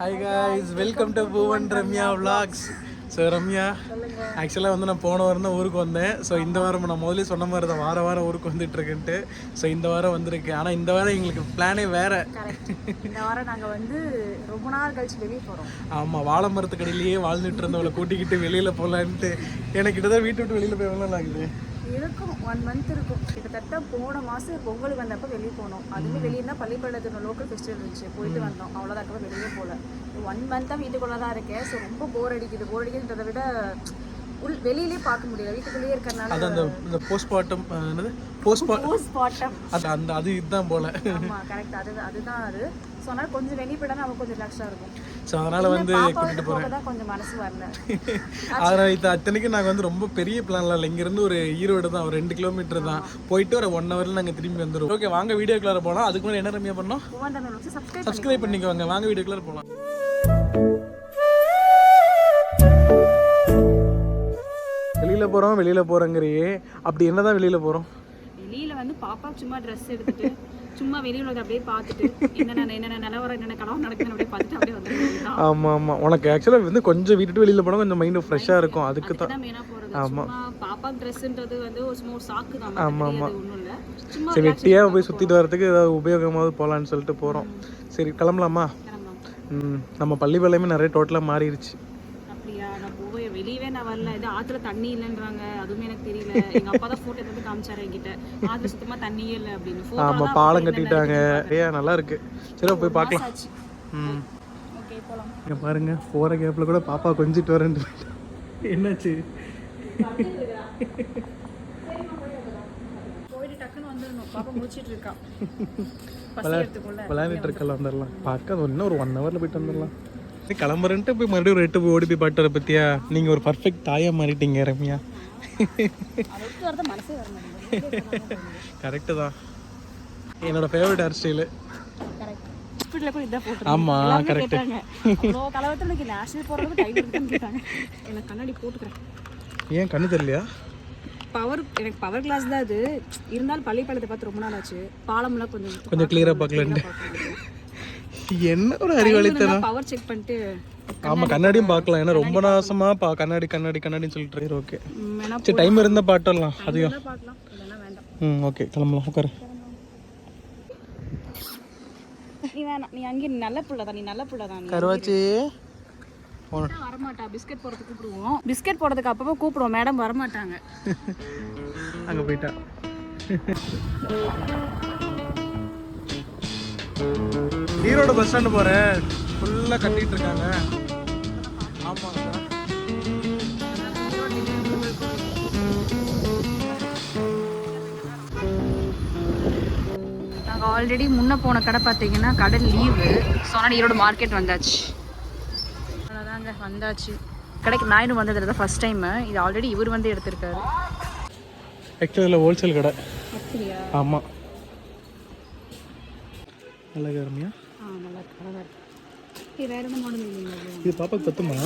Hi guys welcome to Poovan Ramya vlogs. So Ramya ஆக்சுவலாக வந்து நான் போன வாரம் தான் ஊருக்கு வந்தேன். ஸோ இந்த வாரம் நான் முதல்ல சொன்ன மாதிரி தான் வார வாரம் ஊருக்கு வந்துட்டு இருக்கேன்ட்டு. ஸோ இந்த வாரம் வந்திருக்கேன். ஆனால் இந்த வாரம் எங்களுக்கு பிளானே வேற. இந்த வாரம் நாங்கள் வந்து ரொம்ப நாள் கழிச்சு வெளியே போகிறோம் ஆமாம் வாழை மரத்துக்கடியிலேயே வாழ்ந்துட்டு இருந்தவளை கூட்டிக்கிட்டு வெளியில் போகலான்ட்டு எனக்கு தான் வீட்டு விட்டு வெளியில் போய் எவ்வளோ ஆகுது? இருக்கும். ஒன் மந்த் இருக்கும். கிட்டத்தட்ட போன மாதம் பொங்கலுக்கு வந்தப்போ வெளியே போனோம். அதுவுமே வெளியே தான் பள்ளிப்பாளையத்தில் லோக்கல் ஃபெஸ்டிவல் இருந்துச்சு. போயிட்டு வந்தோம். அவ்வளோதான் வெளியே போகல ஒன் மந்த்தாக வீட்டுக்குள்ளே தான் இருக்கேன். ஸோ ரொம்ப போர் அடிக்குது. போர் அடிக்குதுன்றதை விட உள் வெளியிலே பார்க்க முடியல வீட்டுக்குள்ளேயே இருக்கிறனால அது அந்த இந்த போஸ்ட்மார்ட்டம் என்னது? போஸ்ட் போஸ்ட் பாட்டம் அது அந்த அது இதுதான் போல. ஆமாம் கரெக்ட் அது அதுதான் அது. ஸோ அதனால் கொஞ்சம் வெளியே போயிட்டா நமக்கு கொஞ்சம் ரிலாக்ஸாக இருக்கும். ஸோ அதனால் வந்து போக தான் கொஞ்சம் மனசு வரல. அதனால் இது அத்தனைக்கும் நாங்கள் வந்து ரொம்ப பெரிய பிளான்லாம் இல்லை. இங்கேருந்து ஒரு ஈரோடு தான் ஒரு ரெண்டு கிலோமீட்டர் தான். போயிட்டு ஒரு ஒன் ஹவரில் நாங்கள் திரும்பி வந்துடுவோம் ஓகே வாங்க வீடியோக்குள்ளார போகலாம் அதுக்கு முன்னாடி என்ன ரம்யா பண்ணோம்? சப்ஸ்கிரைப் சப்ஸ்கிரைப் பண்ணிக்கோங்க. வாங்க வீடியோக்குள்ளார போகலாம் வெளியில் போகிறோம் வெளியில் போகிறோங்கிறியே அப்படி என்னதான் வெளியில் போகிறோம் வெளியில வந்து பாப்பா சும்மா ட்ரெஸ் எடுத்துட்டு சும்மா வெளியில அப்படியே பார்த்துட்டு என்னென்ன என்னென்ன நிலவரம் என்னென்ன கலவரம் நடக்குதுன்னு அப்படியே பார்த்துட்டு அப்படியே ஆமாம் ஆமாம் உனக்கு ஆக்சுவலாக வந்து கொஞ்சம் விட்டுட்டு வெளியில் போனால் கொஞ்சம் மைண்டு ஃப்ரெஷ்ஷாக இருக்கும். அதுக்கு தான் சும்மா பாப்பா ட்ரெஸ்ன்றது வந்து ஒரு சும்மா ஒரு சாக்கு தான் ஆமாம் ஆமாம் ஒன்றும் இல்லை. சும்மா சரி வெட்டியாக போய் சுற்றிட்டு வரதுக்கு ஏதாவது உபயோகமாவது போகலான்னு சொல்லிட்டு போகிறோம் சரி கிளம்பலாமா? நம்ம பள்ளிப்பாளையமே நிறைய டோட்டலாக மாறிடுச்சு. வெளியவே நான் வரல. இது ஆத்துல தண்ணி இல்லைன்றாங்க. அதுவுமே எனக்கு தெரியல. எங்க அப்பா தான் போட்டோ எடுத்து காமிச்சாரு என்கிட்ட. ஆத்துல சுத்தமா தண்ணியே இல்லை அப்படின்னு. ஆமாம் பாலம் கட்டிட்டாங்க. ஏ நல்லா இருக்கு. சரி போய் பார்க்கலாம். ம். ஓகே இங்கே பாருங்க போகிற கேப்பில் கூட பாப்பா கொஞ்சிட்டு வரேன் என்னாச்சு? விளையாண்டுட்டு இருக்கலாம் வந்துடலாம். பார்க்க இன்னும் ஒரு ஒன் ஹவரில் போயிட்டு வந்துடலாம். கிளம்புறேன்ட்டு போய் மறுபடியும் ஒரு எட்டு போய் ஓடி போய் பாட்டு வர பற்றியா நீங்கள் ஒரு பர்ஃபெக்ட் தாயா மாறிட்டீங்க ரம்யா. கரெக்டு தான். என்னோட ஃபேவரட் ஹேர் ஸ்டைலு ஆமா கரெக்ட் கண்ணாடி போட்டுக்கிறேன் ஏன் கண்ணு தெரியலையா? பவர் எனக்கு பவர் கிளாஸ் தான் அது. இருந்தாலும் பள்ளிப்பாளையத்தை பார்த்து ரொம்ப நாள் ஆச்சு. பாலம்லாம் கொஞ்சம் கொஞ்சம் கிளியராக பார்க்கலன்ட்டு. என்ன ஒரு அறிவாளித்தனம் பவர் செக் பண்ணிட்டு ஆமாம் கண்ணாடியும் பார்க்கலாம். ஏன்னா ரொம்ப நாசமா பா கண்ணாடி கண்ணாடி கண்ணாடின்னு சொல்லிட்டு ஓகே சரி டைம் இருந்தால் பாட்டுடலாம் அதையும் ம் ஓகே கிளம்பலாம். உட்காரு. நீ வேணாம். நீ அங்கே நல்ல புள்ள தான் நீ நல்ல புள்ள தான் கருவாச்சி. வரமாட்டா. பிஸ்கட் போடுறதுக்கு கூப்பிடுவோம். பிஸ்கட் போடுறதுக்கு அப்பப்போ கூப்பிடுவோம். மேடம் வரமாட்டாங்க. அங்கே போயிட்டா. ஈரோடு பஸ் ஸ்டாண்டு போகிறேன் ஃபுல்லாக கட்டிட்டு இருக்காங்க. ஆமாங்க நாங்கள் ஆல்ரெடி முன்ன போன கடை பார்த்தீங்கன்னா கடை லீவு சொன்னால் ஈரோடு மார்க்கெட் வந்தாச்சு. அவ்வளோதாங்க வந்தாச்சு. கடைக்கு நான் இன்னும் வந்தது தான் ஃபர்ஸ்ட் டைம் இது ஆல்ரெடி இவர் வந்து எடுத்திருக்காரு. ஆக்சுவலி இதில் ஹோல்சேல் கடை. அப்படியா? ஆமாம் நல்லா கருமையா இது வேறு என்ன மாடல் இல்லைங்களா இது? பாப்பாக்கு பத்துமா?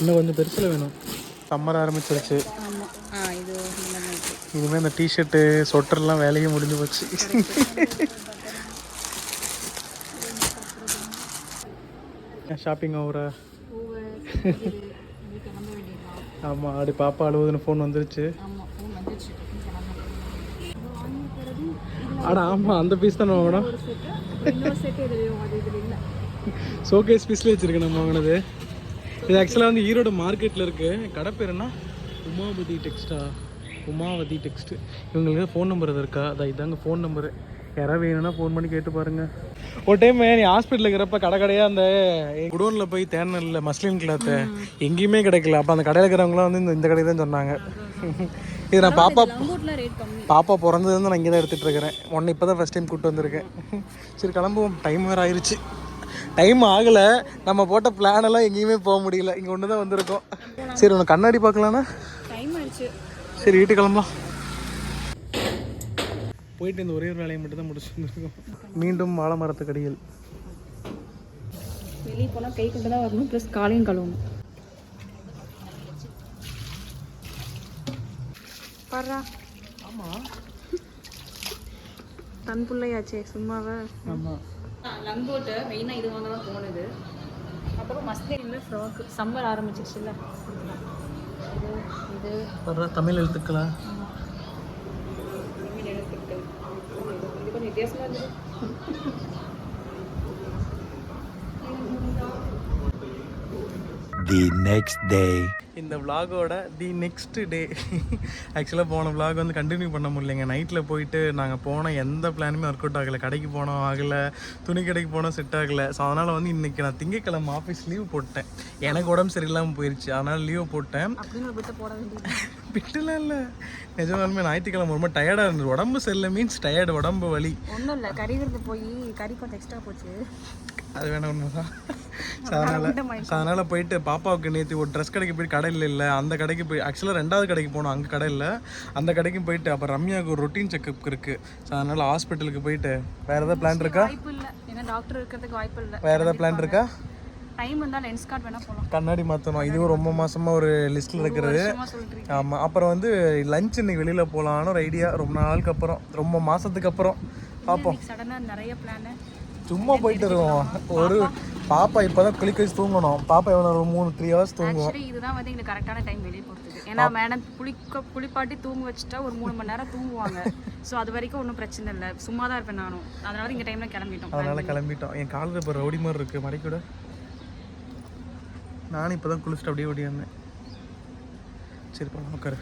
இன்னும் கொஞ்சம் பெருசில் வேணும். சம்மர் ஆரம்பிச்சிருச்சு. இனிமேல் இந்த டிஷர்ட்டு சொட்டர்லாம் வேலையே முடிஞ்சு போச்சு. ஷாப்பிங் ஓவரா ஆமாம் அப்படி பாப்பா அழுவுதுன்னு ஃபோன் வந்துருச்சு. ஆடா ஆமாம் அந்த பீஸ் தானே வாங்கணும் ஷோகேஸ் பீஸ்லேயே வச்சுருக்கேன் நம்ம வாங்கினது. இது ஆக்சுவலாக வந்து ஈரோடு மார்க்கெட்டில் இருக்குது கடை பேர் என்ன? உமாவதி டெக்ஸ்டா உமாவதி டெக்ஸ்ட் இவங்களுக்கு ஃபோன் நம்பர் எது இருக்கா? அதான் இதாங்க ஃபோன் நம்பரு யாராவது வேணும்னா ஃபோன் பண்ணி கேட்டு பாருங்க. ஒரு டைம் நீ ஹாஸ்பிட்டலில் இருக்கிறப்ப கடை கடையாக அந்த குடோனில் போய் தேனல்ல மஸ்லின் கிளாத்து எங்கேயுமே கிடைக்கல. அப்போ அந்த கடையில் இருக்கிறவங்களாம் வந்து இந்த இந்த கடை தான் சொன்னாங்க. இது நான் பாப்பா பாப்பா பிறந்ததுலேருந்து நான் இங்கே தான் எடுத்துகிட்டு இருக்கிறேன் உன்னை இப்போ தான் ஃபஸ்ட் டைம் கூப்பிட்டு வந்திருக்கேன். சரி கிளம்புவோம். டைம் வேறு ஆயிருச்சு. டைம் ஆகலை. நம்ம போட்ட பிளான் எல்லாம் எங்கேயுமே போக முடியல. இங்கே ஒன்று தான் வந்திருக்கோம். சரி உனக்கு கண்ணாடி ஆயிடுச்சு சரி வீட்டுக்கு கிளம்பலாம். போயிட்டு இந்த ஒரே ஒரு வேலையை மட்டும் தான் முடிச்சு வந்திருக்கோம் மீண்டும் வாழை மரத்துக்கடியில். வெளியே போனால் கை கொண்டு தான் வரணும் ப்ளஸ் காலையும் கழுவணும். பாடுறா. ஆமாம் தன் பிள்ளையாச்சே சும்மாவே? ஆமாம் லங்கோட்டை மெயினாக இது வாங்க தான் போனது. மஸ்லின்ல ஃப்ராக் சம்மர் ஆரம்பிச்சிருச்சுல்ல. இது இது தமிழ் எழுத்துக்களா? தமிழ் எழுத்துக்கள். இது கொஞ்சம் வித்தியாசமாக இருந்தது. The next day. இந்த vlog-ஓட தி நெக்ஸ்ட் டே ஆக்சுவலாக போன vlog வந்து கண்டினியூ பண்ண முடியலைங்க. நைட்டில் போயிட்டு நாங்கள் போன எந்த பிளானுமே ஒர்க் அவுட் ஆகலை. கடைக்கு போனோம் ஆகலை. துணி கடைக்கு போனோம் செட் ஆகலை. ஸோ அதனால் வந்து இன்றைக்கி நான் திங்கக்கிழமை ஆஃபீஸ் லீவ் போட்டேன். எனக்கு உடம்பு சரியில்லாமல் போயிடுச்சு அதனால் லீவ் போட்டேன். அப்படின்னு ஒரு பிட்ட போட வேண்டியது. விட்டுலாம் இல்லை. நிஜமாலுமே ஞாயிற்றுக்கிழமை ரொம்ப டயர்டாக இருந்தது. உடம்பு சரியில்லை மீன்ஸ் டயர்டு உடம்பு வலி. ஒன்றும் இல்லை கறி போய் கறி கொஞ்சம் எக்ஸ்ட்ரா போச்சு. அது வேணா உண்மைதான் ஸோ அதனால் அதனால் போயிட்டு பாப்பாவுக்கு நேற்று ஒரு ட்ரெஸ் கடைக்கு போய் கடை இல்லை இல்லை. அந்த கடைக்கு போய் ஆக்சுவலாக ரெண்டாவது கடைக்கு போனோம் அங்கே கடை இல்லை. அந்த கடைக்கும் போயிட்டு அப்போ ரம்யாவுக்கு ஒரு ரொட்டீன் செக்கப் இருக்குது ஸோ அதனால் ஹாஸ்பிட்டலுக்கு போயிட்டு வேறு ஏதாவது பிளான் இருக்கா? டாக்டர் இருக்கிறதுக்கு வாய்ப்பு இல்லை. வேறு ஏதாவது பிளான் இருக்கா? டைம் இருந்தால் லென்ஸ் கார்டு வேணால் போகலாம் கண்ணாடி மாற்றணும் இதுவும் ரொம்ப மாசமாக ஒரு லிஸ்ட்டில் இருக்கிறது. ஆமாம் அப்புறம் வந்து லஞ்ச் இன்னைக்கு வெளியில் போகலான்னு ஒரு ஐடியா ரொம்ப நாளுக்கு அப்புறம். ரொம்ப மாதத்துக்கு அப்புறம். பார்ப்போம் சடனாக நிறைய பிளானு சும்மா போயிட்டு இருக்கோம். ஒரு பாப்பா இப்போ தான் குளிக்க வச்சு தூங்கணும். பாப்பா எவ்வளோ ஒரு மூணு த்ரீ ஹவர்ஸ் தூங்கும். இதுதான் வந்து எங்களுக்கு கரெக்டான டைம் வெளியே போகிறதுக்கு ஏன்னா மேடம் குளிக்க குளிப்பாட்டி தூங்க வச்சுட்டா ஒரு மூணு மணி நேரம் தூங்குவாங்க. ஸோ அது வரைக்கும் ஒன்றும் பிரச்சனை இல்லை. சும்மா தான் இருப்பேன் நானும். அதனால இங்கே டைமில் கிளம்பிட்டோம். அதனால் கிளம்பிட்டோம். என் காலில் இப்போ ரவுடி மாதிரி இருக்குது மடைக்கூட நானும் இப்போ தான் குளிச்சுட்டு அப்படியே ஓடியாந்தேன் சரி போகலாம் உட்காரு.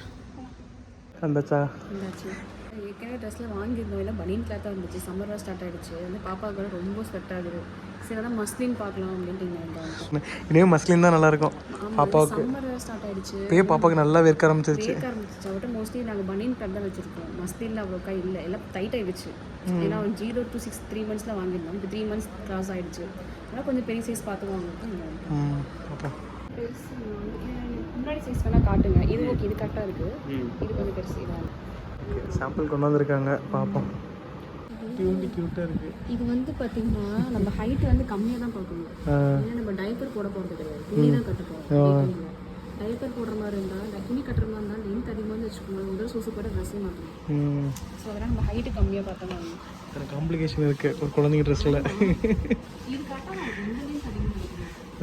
வந்தாச்சா ஏற்கனவே ட்ரெஸ்ஸில் வாங்கியிருந்தோம். இல்லை பனியன் கிளாத்தாக இருந்துச்சு. சம்மராக ஸ்டார்ட் ஆயிடுச்சு. வந்து பாப்பாவுக்கு ரொம்ப ஸ்வெட் ஆகுது சரி அதான் மஸ்லின் பார்க்கலாம் அப்படின்ட்டு இனியும் மஸ்லின் தான் நல்லாயிருக்கும் பாப்பாவுக்கு சம்மர் ஸ்டார்ட் ஆயிடுச்சு. இப்பயே பாப்பாவுக்கு நல்லா வேர்க்க ஆரம்பிச்சிருச்சு. கேட்க ஆரம்பிச்சிச்சு அவட்ட மோஸ்ட்லி நாங்கள் பனியன் கிளாத் தான் வச்சுருக்கோம். மஸ்லின்ல அவ்வளோக்கா இல்லை. எல்லாம் டைட் ஆயிடுச்சு. ஏன்னா ஜீரோ டு சிக்ஸ் த்ரீ மந்த்ஸில் வாங்கியிருந்தோம். இப்போ த்ரீ மந்த்ஸ் கிராஸ் ஆயிடுச்சு. ஆனால் கொஞ்சம் பெரிய சைஸ் பார்த்து வாங்கிட்டு முன்னாடி சைஸ் வேணால் காட்டுங்க. இது ஓகே இது கரெக்டாக இருக்குது இது கொஞ்சம் பெருசு இதான் சாம்பிள் கொண்டு வந்திருக்காங்க பார்ப்போம் கியூட்டி க்யூட்டாக இருக்குது இது வந்து பார்த்தீங்கன்னா நம்ம ஹைட் வந்து கம்மியாக தான் பார்க்கணும். ஏன்னா நம்ம டைப்பர் போட போகிறது கிடையாது. துணி தான் கட்ட போகிறோம் டைப்பர் போடுற மாதிரி இருந்தால் துணி கட்டுற மாதிரி இருந்தால் லென்த் அதிகமாக வச்சுக்கோங்க முதல் சூசு போட ட்ரெஸ்ஸே மாற்றணும் ம். ஸோ அதனால் நம்ம ஹைட்டு கம்மியாக பார்த்தோம்னா எனக்கு காம்ப்ளிகேஷன் இருக்குது ஒரு குழந்தைங்க ட்ரெஸ்ஸில்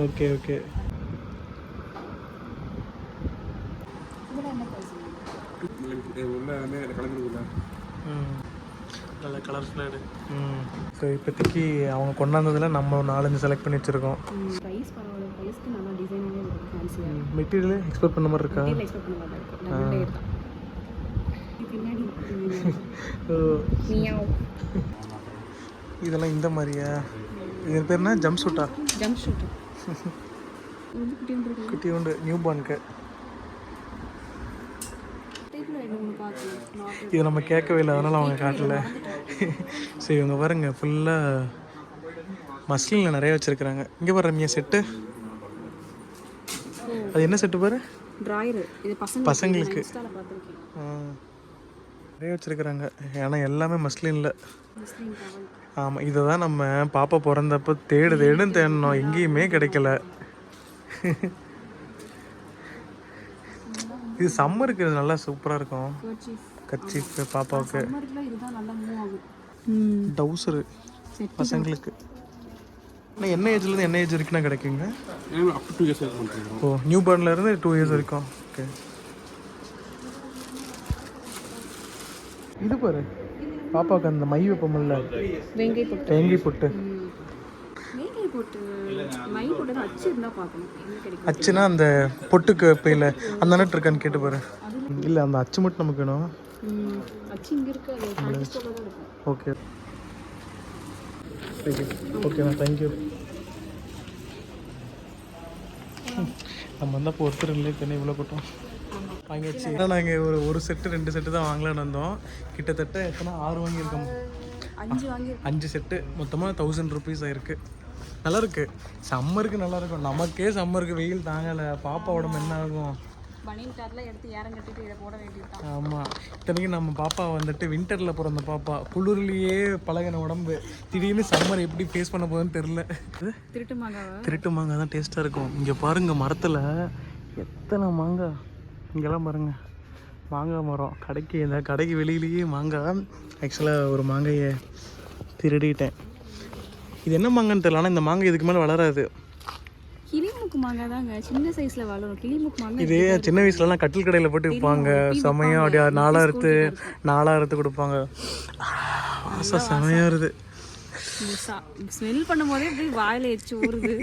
ஓகே ஓகே இதில் என்ன ப்ரைஸ் ம். நல்ல கலர்ஃபுல்லாக ம். ஸோ இப்போதைக்கு அவங்க கொண்டாந்ததில் நம்ம நாலஞ்சு செலக்ட் பண்ணி வச்சுருக்கோம். ப்ரைஸ் பரவாயில்ல. ப்ரைஸ்க்கு நல்லா டிசைனாகவே இருக்கும் ஃபேன்சியாக மெட்டீரியல் எக்ஸ்பெக்ட் பண்ண மாதிரி இருக்கா? பண்ண இருக்கும் மியாவ். இதெல்லாம் இந்த மாதிரியா? இது பேர் என்ன? ஜம்ப் சூட்டா ஜம்ப் ஷூட் குட்டி உண்டு. நியூ பார்னுக்கு டைப்பில் ரெண்டு மூணு பார்க்கலாம் நார்மல் இது நம்ம கேட்கவே இல்லை அதனால் அவங்க காட்டல. சரி இவங்க பாருங்க ஃபுல்லாக மஸ்லினில் நிறைய வச்சுருக்குறாங்க. இங்கே பாரு ரம்யா செட்டு அது என்ன செட்டு பாரு? பசங்களுக்கு. நிறைய வச்சுருக்குறாங்க. ஏன்னா எல்லாமே மஸ்லினில் ஆமாம் இதை தான் நம்ம பாப்பா பிறந்தப்போ தேடு தேடுன்னு தேடணும். எங்கேயுமே கிடைக்கல. இது சம்மருக்கு இது நல்லா சூப்பராக இருக்கும். கர்ச்சீஃப் பாப்பாவுக்கு. சம்மரில் இதுதான் நல்லா மூவ் ஆகும் டவுசரு பசங்களுக்கு. ஆனால் என்ன ஏஜ்லேருந்து என்ன ஏஜ் வரைக்கும் கிடைக்குங்க? டூ இயர்ஸ் ஓ நியூ பார்ன்லேருந்து டூ இயர்ஸ் வரைக்கும். ஓகே இது பாரு. பாப்பாவுக்கு அந்த மை வைப்போம்ல வெங்கை போட்டு. தேங்கி போட்டு. வெங்கை போட்டு மை போட்டு அச்சு இருந்தால் பார்க்கணும். எங்கே கிடைக்கும்? அச்சுனா அந்த பொட்டுக்கு வைப்பையில் அந்த நட்டு இருக்கான்னு கேட்டு பாரு. இல்லை அந்த அச்சு மட்டும் நமக்கு வேணும். அச்சு இங்கே இருக்கு ஓகே. ஓகேண்ணா தேங்க்யூ நம்ம வந்தால் இப்போ ஒருத்தர் இல்லை இப்போ இவ்வளோ கூட்டம் வாங்கியாச்சு. ஏன்னா நாங்கள் ஒரு ஒரு செட்டு ரெண்டு செட்டு தான் வாங்கலாம்னு வந்தோம். கிட்டத்தட்ட எத்தனை? ஆறு வாங்கியிருக்கோம். அஞ்சு வாங்கி அஞ்சு செட்டு மொத்தமாக தௌசண்ட் ருபீஸ் ஆயிருக்கு. நல்லா இருக்கு சம்மருக்கு நல்லா இருக்கும் நமக்கே சம்மருக்கு வெயில் தாங்கலை. பாப்பா உடம்பு என்ன ஆகும்? ஆமாம் இத்தனைக்கும் நம்ம பாப்பா வந்துட்டு வின்டரில் பிறந்த பாப்பா. குளிர்லேயே பழகின உடம்பு. திடீர்னு சம்மர் எப்படி ஃபேஸ் பண்ண போகுதுன்னு தெரில திருட்டு மாங்காவா? திருட்டு மாங்காய் தான் டேஸ்ட்டாக இருக்கும். இங்கே பாருங்க மரத்தில் எத்தனை மாங்காய் இங்கெல்லாம் பாருங்க. மாங்காய் மரம். கடைக்கு இந்த கடைக்கு வெளியிலேயே மாங்காய். ஆக்சுவலாக ஒரு மாங்காயை திருடிட்டேன். இது என்ன மாங்கான்னு தெரியல ஆனால் இந்த மாங்காய் இதுக்கு மேலே வளராது. கிளிமுக்கு மாங்காய் தாங்க. சின்ன சைஸ்ல வளரும். கிளிமுக்கு மாங்காய் இதே சின்ன வயசுலலாம் கட்டில் கடையில் போட்டு விற்பாங்க செமையாக அப்படியே நாலாக அறுத்து நாலாக அறுத்து கொடுப்பாங்க. வாசம் செமையாக வருது. ஸ்மெல் பண்ணும்போதே அப்படியே வாயில எச்சு ஊறுது.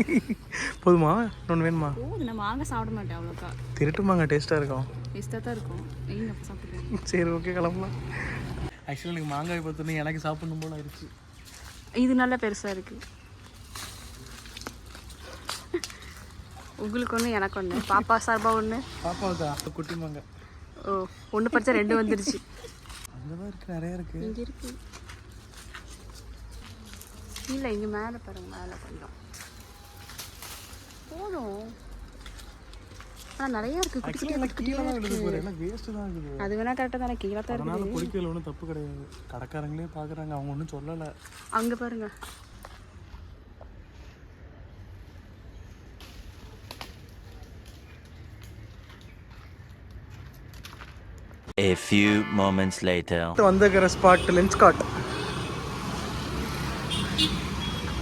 போதுமா? இன்னொன்று வேணுமா? நான் மாங்காய் சாப்பிட மாட்டேன் அவ்வளோக்கா. திருட்டு மாங்க டேஸ்ட்டாக இருக்கும். டேஸ்ட்டாக தான் இருக்கும். சரி ஓகே கிளம்பலாம். ஆக்சுவலாக எனக்கு மாங்காய் பார்த்தோன்னே எனக்கு சாப்பிடணும் போல ஆயிடுச்சு. இது நல்லா பெருசா இருக்கு. உங்களுக்கு ஒன்று எனக்கு ஒன்று பாப்பா சார்பா ஒன்று பாப்பாவுக்கா குட்டி மாங்காய் ஓ ஒன்று படிச்சா ரெண்டு வந்துருச்சு. அங்கே தான் இருக்குது நிறைய இருக்குது இங்கே இருக்கு. இல்லை இங்கே மேலே பாருங்க மேலே கொஞ்சம். போதும். ஆனால் நிறையா இருக்கு. குட்டி குட்டி எல்லாம் கீழே தான் விழுது போகிற எல்லாம் வேஸ்ட்டு தான் இருக்குது. அது வேணா கரெக்டாக தானே. கீழே தான் இருக்கு அதனால பொறிக்கையில் ஒன்றும் தப்பு கிடையாது. கடைக்காரங்களே பார்க்குறாங்க அவங்க ஒன்றும் சொல்லலை. அங்கே பாருங்க. A few moments later. வந்துக்கிற ஸ்பாட் லென்ஸ் காட்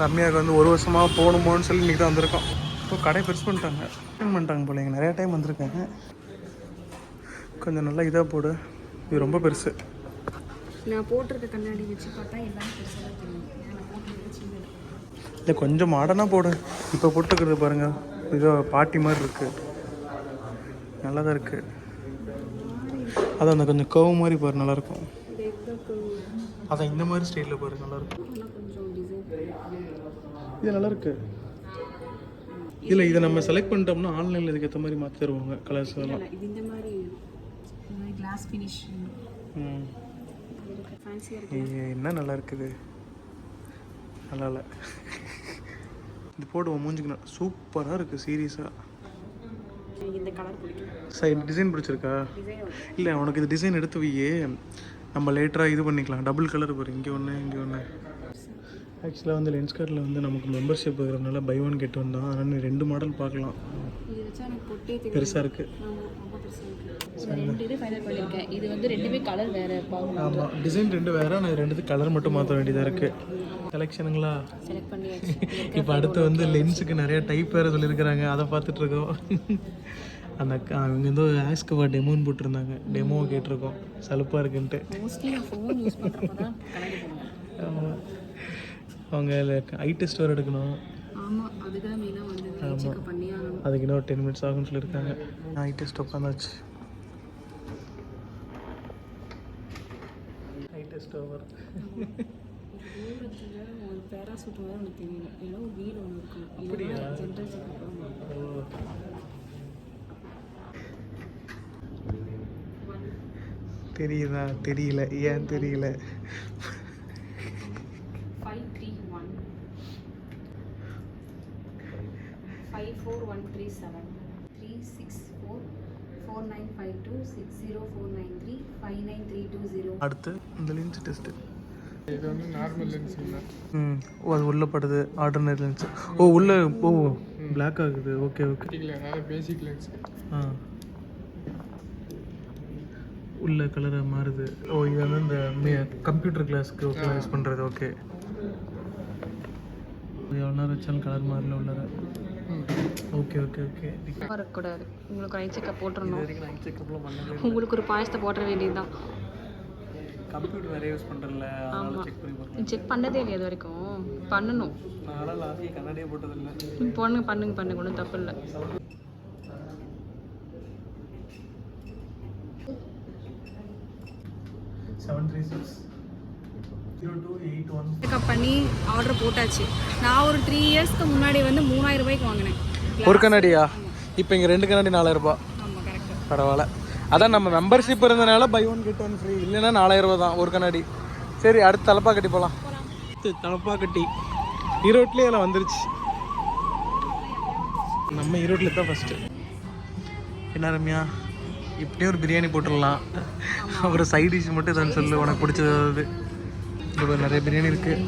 ரம்யாவுக்கு வந்து ஒரு வருஷமாக போகணுமோன்னு சொல்லி இன்றைக்கி தான் வந்திருக்கோம். இப்போ கடை பெருசு பண்ணிட்டாங்க. பண்ணிட்டாங்க போல இங்கே நிறையா டைம் வந்திருக்காங்க. கொஞ்சம் நல்லா இதாக போடு. இது ரொம்ப பெருசு. நான் போட்டிருக்க கண்ணாடி வச்சு பார்த்தா எல்லாமே பெருசாக தெரியும். இல்லை கொஞ்சம் மாடர்னாக போடு. இப்போ போட்டுக்கிறது பாருங்கள் இதோ பாட்டி மாதிரி இருக்குது நல்லா தான் இருக்குது அது அந்த கொஞ்சம் கவு மாதிரி பாரு நல்லாயிருக்கும். அதான் இந்த மாதிரி ஸ்டைலில் பாரு நல்லாயிருக்கும். இது நல்லா இருக்கு இல்லை இதை நம்ம செலக்ட் பண்ணிட்டோம்னா ஆன்லைனில் இதுக்கு ஏற்ற மாதிரி மாற்றி தருவாங்க கலர்ஸ் எல்லாம். இல்லை இது இந்த மாதிரி கிளாஸ் ஃபினிஷ் என்ன நல்லா இருக்குது? நல்லா இல்லை. இது போடுவோம் மூஞ்சிக்கணும் சூப்பராக இருக்குது சீரியஸாக இந்த கலர் பிடிக்கும். சரி டிசைன் பிடிச்சிருக்கா? இல்லை உனக்கு இது டிசைன் எடுத்து வையே. நம்ம லேட்டராக இது பண்ணிக்கலாம். டபுள் கலர் பாரு இங்கே ஒன்று இங்கே ஒன்று ஆக்சுவலாக வந்து லென்ஸ் கார்டில் வந்து நமக்கு மெம்பர்ஷிப் இருக்கிறதுனால பை ஒன் கெட் ஒன் தான். ஆனால் ரெண்டு மாடல் பார்க்கலாம். பெருசாக இருக்குது இது ரெண்டு வந்து ரெண்டுமே கலர் வேறு ஆமாம் டிசைன் ரெண்டு வேறு ஆனால் ரெண்டுத்துக்கு கலர் மட்டும் மாற்ற வேண்டியதாக இருக்குது கலெக்ஷனுங்களா இப்போ அடுத்து வந்து லென்ஸுக்கு நிறைய டைப் வேறு சொல்லியிருக்கிறாங்க. அதை பார்த்துட்டு இருக்கோம். அந்த அவங்க வந்து ஆஸ்கவா டெமோன்னு போட்டிருந்தாங்க. டெமோ கேட்டிருக்கோம். சலுப்பாக இருக்குன்ட்டு. அவங்க ஐ டெஸ்ட் வேறு எடுக்கணும். ஆமாம் அதுக்கு இன்னும் டென் மினிட்ஸ் ஆகும்னு சொல்லியிருக்காங்க. ஐ டெஸ்ட் உட்காந்தாச்சு. ஐ டெஸ்ட் ஓவர் ஒரு பேராசூட் வேறு ஒன்று தெரியல. ஏன்னா ஒரு வீடு ஒன்று இருக்கும் அப்படியா? ஜென்ரல் செக்அப் தெரியுதா? தெரியல. ஏன் தெரியல five three one five four one three seven three six four four nine five two six zero four nine three five nine three two zero அடுத்து இந்த லென்ஸ் டெஸ்ட்டு இது வந்து நார்மல் லென்ஸ் இல்லை. ம் ஓ அது உள்ளே படுது ஆர்டினரி லென்ஸ் ஓ உள்ளே ஓ பிளாக் ஆகுது ஓகே ஓகே பேசிக் லென்ஸ் ஆ. உள்ள கலரை மாறுது. ஓ இது வந்து இந்த கம்ப்யூட்டர் கிளாஸ்க்கு யூஸ் பண்ணுறது ஓகே எவ்வளோ நேரம் வச்சாலும் கலர் மாறல உள்ளத ஓகே ஓகே ஓகே. வரக்கூடாது. உங்களுக்கு நைட் செக்கப் போட்டுருணும் வரைக்கும் நைட் செக்கப்லாம் பண்ணவே உங்களுக்கு ஒரு பாயசத்தை போட்டுற வேண்டியதுதான். கம்ப்யூட்டர் யூஸ் பண்ணுறல அதனால செக் பண்ணி பார்க்கலாம் செக் பண்ணதே இல்லையா இது வரைக்கும். பண்ணணும். கண்ணாடியே போட்டதில்லை பண்ணுங்க பண்ணுங்க பண்ணுங்க. ஒன்றும் தப்பு இல்லை. செவன் த்ரீ சிக்ஸ் செக்அப் பண்ணி ஆர்டர் போட்டாச்சு. நான் ஒரு த்ரீ இயர்ஸ்க்கு முன்னாடி வந்து மூணாயிரம் ரூபாய்க்கு வாங்கினேன். ஒரு கண்ணாடியா? இப்போ இங்கே ரெண்டு கண்ணாடி நாலாயிரம் ரூபாய். பரவாயில்ல. அதான் நம்ம மெம்பர்ஷிப் இருந்தனால buy one get one free இல்லைன்னா நாலாயிரம் ரூபா தான் ஒரு கண்ணாடி. சரி அடுத்து தலப்பா கட்டி போகலாம் தலப்பா கட்டி ஈரோட்லேயே அதில் வந்துருச்சு. நம்ம ஈரோட்டில் தான் ஃபஸ்ட்டு என்ன ரம்யா? இப்படியே ஒரு பிரியாணி போட்டுடலாம். அப்புறம் சைட் டிஷ் மட்டும் தான் சொல்லு உனக்கு பிடிச்சது இங்க நிறைய பிரியாணி இருக்குது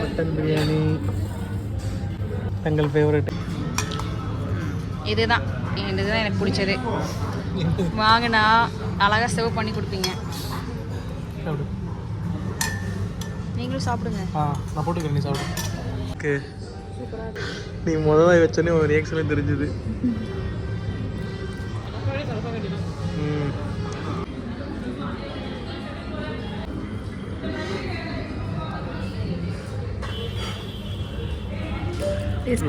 மட்டன் பிரியாணி. தங்கள் ஃபேவரட் இதுதான். இதுதான் எனக்கு பிடிச்சது. வாங்கினா அழகாக சேவ் பண்ணி கொடுப்பீங்க. நீங்களும் சாப்பிடுங்க. ஆ நான் போட்டுக்கிறேன் நீ சாப்பிடு. ஓகே. நீ முதல்ல வச்சோன்னே ஒரு ரியாக்ஷனே தெரிஞ்சுது. ம்.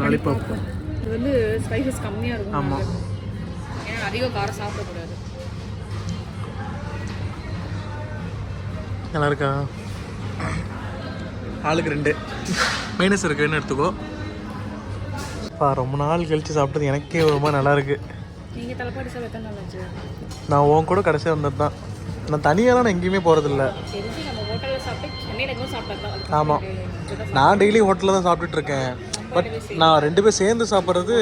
லாலிபாப் இது வந்து ஸ்பைசஸ் கம்மியாக இருக்கும். ஆமாம் ஏன்னா அதிகம் காரம் சாப்பிடக்கூடாது. நல்லா இருக்கா? ஆளுக்கு ரெண்டு. மைனஸ் இருக்குன்னு எடுத்துக்கோ. பா ரொம்ப நாள் கழிச்சு சாப்பிட்டது எனக்கே ரொம்ப நல்லா இருக்கு. நீங்கள் தலைப்பாடி சாப்பிட எத்தனை நாள் ஆச்சு? நான் உன் கூட கடைசியாக வந்தது தான் நான் தனியாலாம் நான் எங்கேயுமே போகிறதில்ல சாப்பிட்டு சாப்பிட்டா ஆமாம் நான் டெய்லி ஹோட்டலில் தான் சாப்பிட்டுட்டு இருக்கேன். பட் நான் ரெண்டு பேர் சேர்ந்து சாப்பிட்றது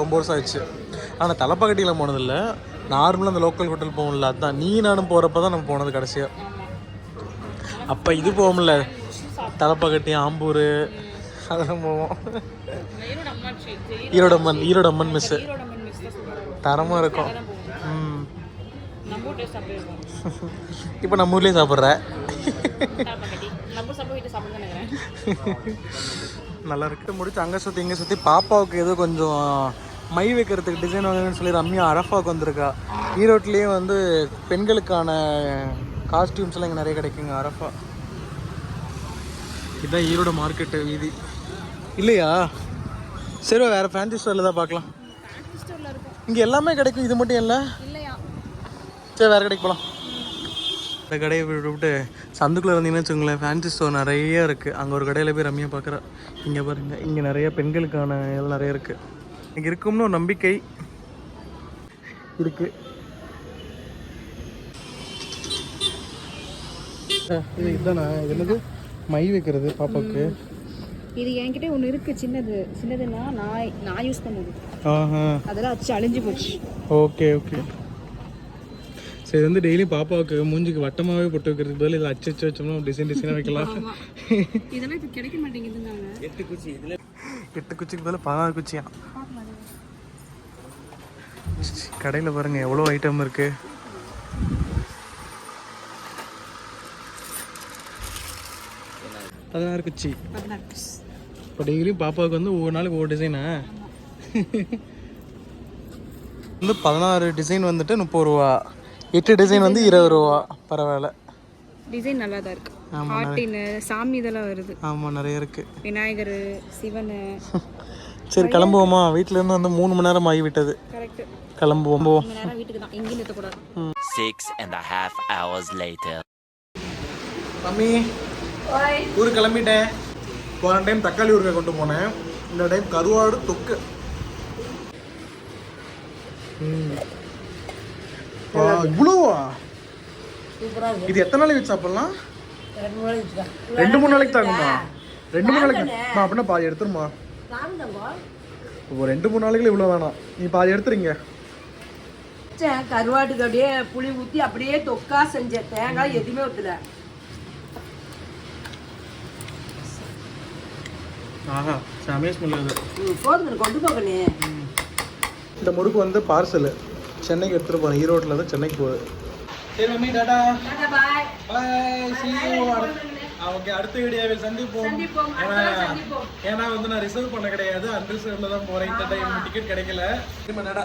ரொம்ப வருஷம் ஆச்சு ஆனால் தலைப்பாக்கட்டியில் போனதில்ல. நார்மலாக அந்த லோக்கல் ஹோட்டல் போகணும்ல அதுதான் நீ நானும் போகிறப்ப தான் நம்ம போனது கடைசியாக அப்போ இது போவோம்ல தலைப்பாக்கட்டி ஆம்பூர் அதெல்லாம் போவோம். ஈரோடு அம்மாச்சி ஈரோடு அம்மன் ஈரோடு அம்மன் மிஸ்ஸு தரமாக இருக்கும் ம் இப்போ நம்ம ஊர்லேயே சாப்பிட்ற நல்லா இருக்கு முடிச்சு அங்கே சுற்றி இங்கே சுற்றி பாப்பாவுக்கு ஏதோ கொஞ்சம் மை வைக்கிறதுக்கு டிசைன் வாங்கணும்னு சொல்லி ரம்யா அரஃபாவுக்கு வந்திருக்கா. ஈரோட்லேயே வந்து பெண்களுக்கான காஸ்டியூம்ஸ்லாம் இங்கே நிறைய கிடைக்குங்க அரஃபா. இதுதான் ஈரோடு மார்க்கெட்டு வீதி. இல்லையா? சரி வேறு ஃபேன்சி ஸ்டோரில் தான் பார்க்கலாம். இங்கே எல்லாமே கிடைக்கும் இது மட்டும் இல்லை? இல்லையா? சரி வேறு கடைக்கு போகலாம் இந்த கடையை விட்டு சந்துக்குள்ளே இருந்தீங்கன்னு வச்சுக்கோங்களேன் ஃபேன்சி ஸ்டோர் நிறைய இருக்குது அங்கே ஒரு கடையில் போய் ரம்யா பார்க்குறா. இங்கே பாருங்க இங்கே நிறைய பெண்களுக்கான இதெல்லாம் நிறைய இருக்குது இங்கே இருக்கும்னு ஒரு நம்பிக்கை இருக்கு. இது இதுதானே இது என்னது? மை வைக்கிறது பாப்பாவுக்கு. இது என்கிட்ட ஒன்று இருக்கு சின்னது. சின்னதுன்னா நான் நான் யூஸ் பண்ணுது. அதெல்லாம் வச்சு அழிஞ்சு போச்சு. Okay okay. சரி வந்து டெய்லி பாப்பாவுக்கு மூஞ்சிக்கு வட்டமாகவே போட்டு வைக்கிறதுக்கு பதில் இதில் அச்சு அச்சு வச்சோம்னா டிசைன் டிசைனாக வைக்கலாம். இதெல்லாம் இது கிடைக்க மாட்டேங்குதுன்னாங்க. எட்டு குச்சிக்கு பதில் பதினாறு குச்சியா? கடையில் பாருங்க எவ்வளோ ஐட்டம் இருக்கு. பதினாறு குச்சி. இப்போ டெய்லியும் பாப்பாவுக்கு வந்து ஒவ்வொரு நாளுக்கு ஒவ்வொரு டிசைனா வந்து பதினாறு டிசைன் வந்துட்டு முப்பது ரூபா. எட்டு டிசைன் வந்து இருபது ரூபா. பரவாயில்ல. டிசைன் நல்லா தான் இருக்கு. ஹார்டின் சாமி இதெல்லாம் வருது. ஆமாம் நிறைய இருக்கு. விநாயகர் சிவன் சரி கிளம்புவோமா? வீட்டில இருந்து வந்து மூணு மணி நேரம் ஆகிவிட்டது. கரெக்ட் கிளம்புவோம் வீட்டுக்கு தான். எங்கேயும் நிறுத்தக்கூடாது Six and a half hours later. Mummy ஊருக்கு கிளம்பிட்டேன். போன டைம் தக்காளி ஊறுகாய் கொண்டு போனேன். இந்த டைம் கருவாடு தொக்கு. ம். இவ்வளோவா? இது எத்தனை நாளைக்கு வச்சு சாப்பிடலாம்? ரெண்டு மூணு நாளைக்கு தாங்குமா ரெண்டு மூணு நாளைக்கு. நான் அப்படின்னா பாதி எடுத்துருமா ஒரு ரெண்டு மூணு நாளைக்கு இவ்வளோ வேணாம். நீ பாதி எடுத்துறீங்க. கருவாட்டுக்கு அப்படியே புளி ஊற்றி அப்படியே தொக்கா செஞ்சேன். தேங்காய் எதுவுமே ஊற்றல ஆஹா செமையா ஸ்மெல் அது போதுங்க கொண்டு போகணே இந்த முறுக்கு வந்து பார்சல் சென்னைக்கு எடுத்துட்டு போறேன். ஈரோட்டில் தான் சென்னைக்கு போகுது சரி மம்மி டாடா. பாய். ஓகே அடுத்த வீடியோவில் சந்திப்போம். ஏன்னா ஏன்னா வந்து நான் ரிசர்வ் பண்ண கிடையாது. அன்ரிசர்வ்ல தான் போறேன். இந்த டைம் டிக்கெட் கிடைக்கல. திரும்ப டாடா.